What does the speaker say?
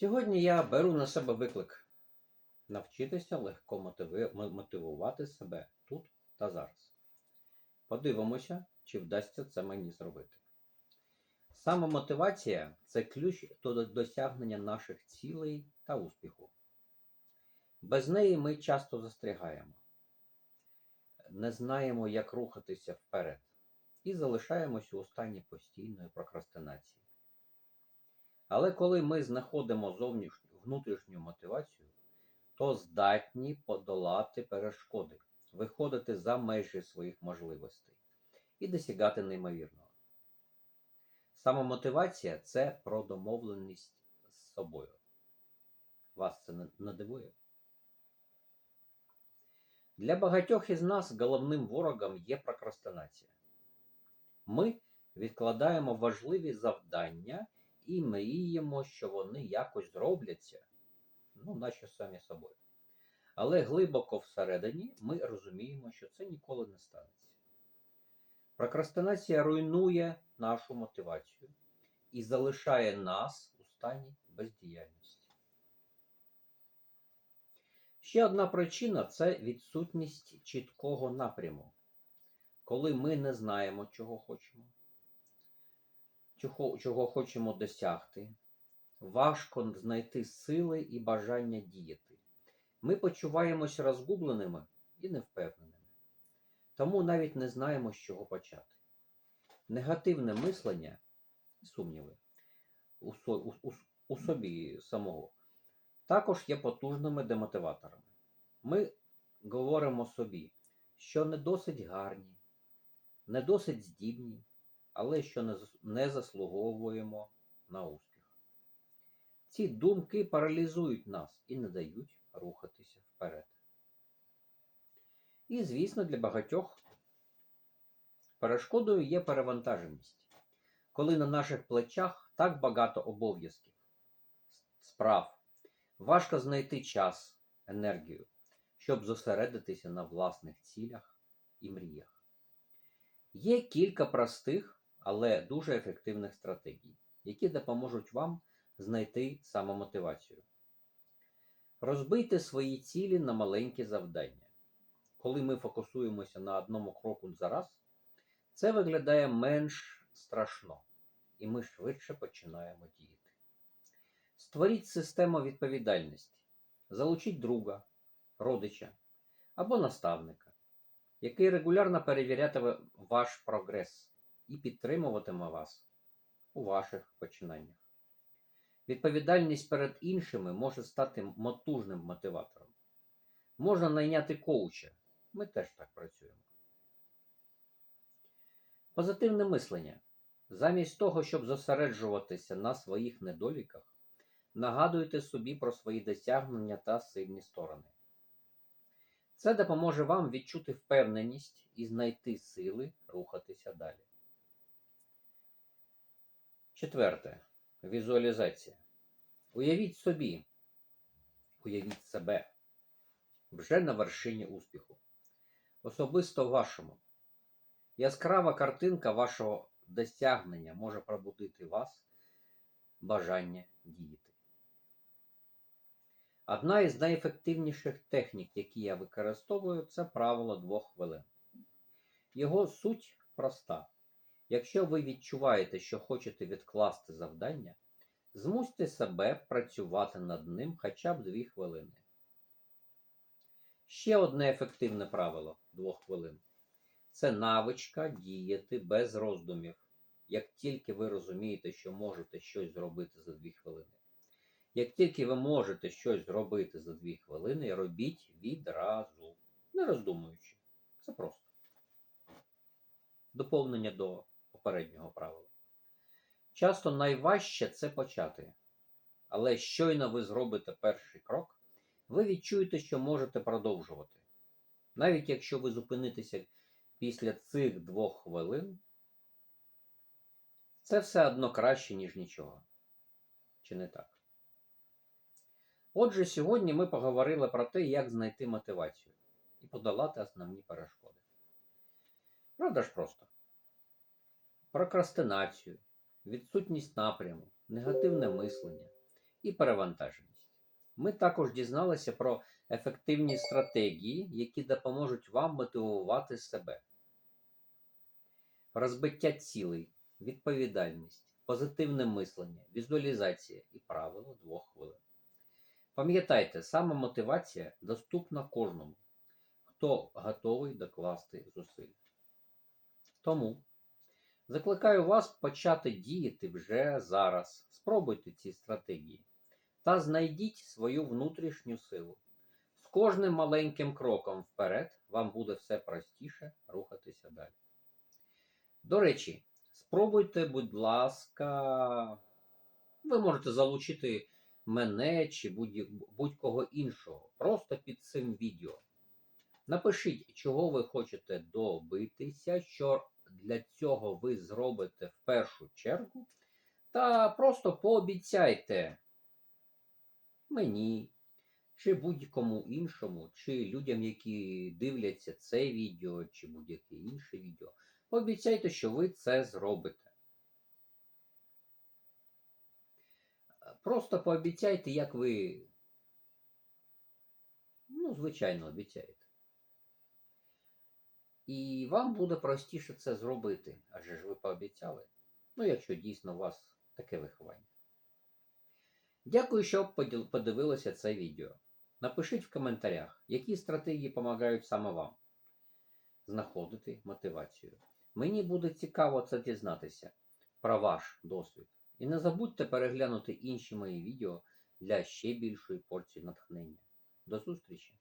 Сьогодні я беру на себе виклик навчитися легко мотивувати себе тут та зараз. Подивимося, чи вдасться це мені зробити. Самомотивація це ключ до досягнення наших цілей та успіху. Без неї ми часто застрягаємо, не знаємо, як рухатися вперед, і залишаємося у стані постійної прокрастинації. Але коли ми знаходимо зовнішню внутрішню мотивацію, то здатні подолати перешкоди, виходити за межі своїх можливостей і досягати неймовірного. Самомотивація це про домовленість з собою. Вас це не дивує? Для багатьох із нас головним ворогом є прокрастинація. Ми відкладаємо важливі завдання і мріємо, що вони якось зробляться, ну, наче самі собою. Але глибоко всередині ми розуміємо, що це ніколи не станеться. Прокрастинація руйнує нашу мотивацію і залишає нас у стані бездіяльності. Ще одна причина це відсутність чіткого напряму, коли ми не знаємо, чого хочемо, чого, чого хочемо досягти. Важко знайти сили і бажання діяти. Ми почуваємося розгубленими і невпевненими. Тому навіть не знаємо, з чого почати. Негативне мислення і сумніви у, у, у, у собі самого також є потужними демотиваторами. Ми говоримо собі, що не досить гарні, не досить здібні, але що не, заслуговуємо на успіх. Ці думки паралізують нас і не дають рухатися вперед. І, звісно, для багатьох перешкодою є перевантаженість, коли на наших плечах так багато обов'язків, справ, важко знайти час, енергію, щоб зосередитися на власних цілях і мріях. Є кілька простих, але дуже ефективних стратегій, які допоможуть вам знайти самомотивацію. Розбийте свої цілі на маленькі завдання. Коли ми фокусуємося на одному кроку за раз, це виглядає менш страшно, і ми швидше починаємо діяти. Створіть систему відповідальності, залучіть друга, родича або наставника, який регулярно перевірятиме ваш прогрес і підтримуватиме вас у ваших починаннях. Відповідальність перед іншими може стати мотужним мотиватором. Можна найняти коуча. Ми теж так працюємо. Позитивне мислення. Замість того, щоб зосереджуватися на своїх недоліках, нагадуйте собі про свої досягнення та сильні сторони. Це допоможе вам відчути впевненість і знайти сили рухатися далі. Четверте. Візуалізація. Уявіть собі, уявіть себе вже на вершині успіху. Особисто вашому. Яскрава картинка вашого досягнення може пробудити вас бажання діяти. Одна із найефективніших технік, які я використовую, це правило двох хвилин. Його суть проста. Якщо ви відчуваєте, що хочете відкласти завдання, змусьте себе працювати над ним хоча б дві хвилини. Ще одне ефективне правило двох хвилин це навичка діяти без роздумів, як тільки ви розумієте, що можете щось зробити за дві хвилини. Як тільки ви можете щось зробити за дві хвилини, робіть відразу, не роздумуючи. Це просто. Доповнення до попереднього правила. Часто найважче це почати. Але щойно ви зробите перший крок, ви відчуєте, що можете продовжувати. Навіть якщо ви зупинитеся після цих двох хвилин, це все одно краще, ніж нічого. Чи не так? Отже, сьогодні ми поговорили про те, як знайти мотивацію і подолати основні перешкоди. Правда ж просто? Прокрастинацію, відсутність напряму, негативне мислення і перевантаженість. Ми також дізналися про ефективні стратегії, які допоможуть вам мотивувати себе. Розбиття цілей, відповідальність, позитивне мислення, візуалізація і правило двох хвилин. Пам'ятайте, саме мотивація доступна кожному, хто готовий докласти зусиль. Тому закликаю вас почати діяти вже зараз. Спробуйте ці стратегії та знайдіть свою внутрішню силу. З кожним маленьким кроком вперед вам буде все простіше рухатися далі. До речі, спробуйте, будь ласка, ви можете залучити мене чи будь- будь-кого іншого просто під цим відео. Напишіть, чого ви хочете добитися, що для цього ви зробите в першу чергу, та просто пообіцяйте мені, чи будь-кому іншому, чи людям, які дивляться це відео, чи будь-яке інше відео. Пообіцяйте, що ви це зробите. Просто пообіцяйте, як ви, ну, звичайно, обіцяєте. І вам буде простіше це зробити, адже ж ви пообіцяли. Ну, якщо дійсно у вас таке виховання. Дякую, що подивилися це відео. Напишіть в коментарях, які стратегії допомагають саме вам знаходити мотивацію. Мені буде цікаво це дізнатися про ваш досвід. І не забудьте переглянути інші мої відео для ще більшої порції натхнення. До зустрічі!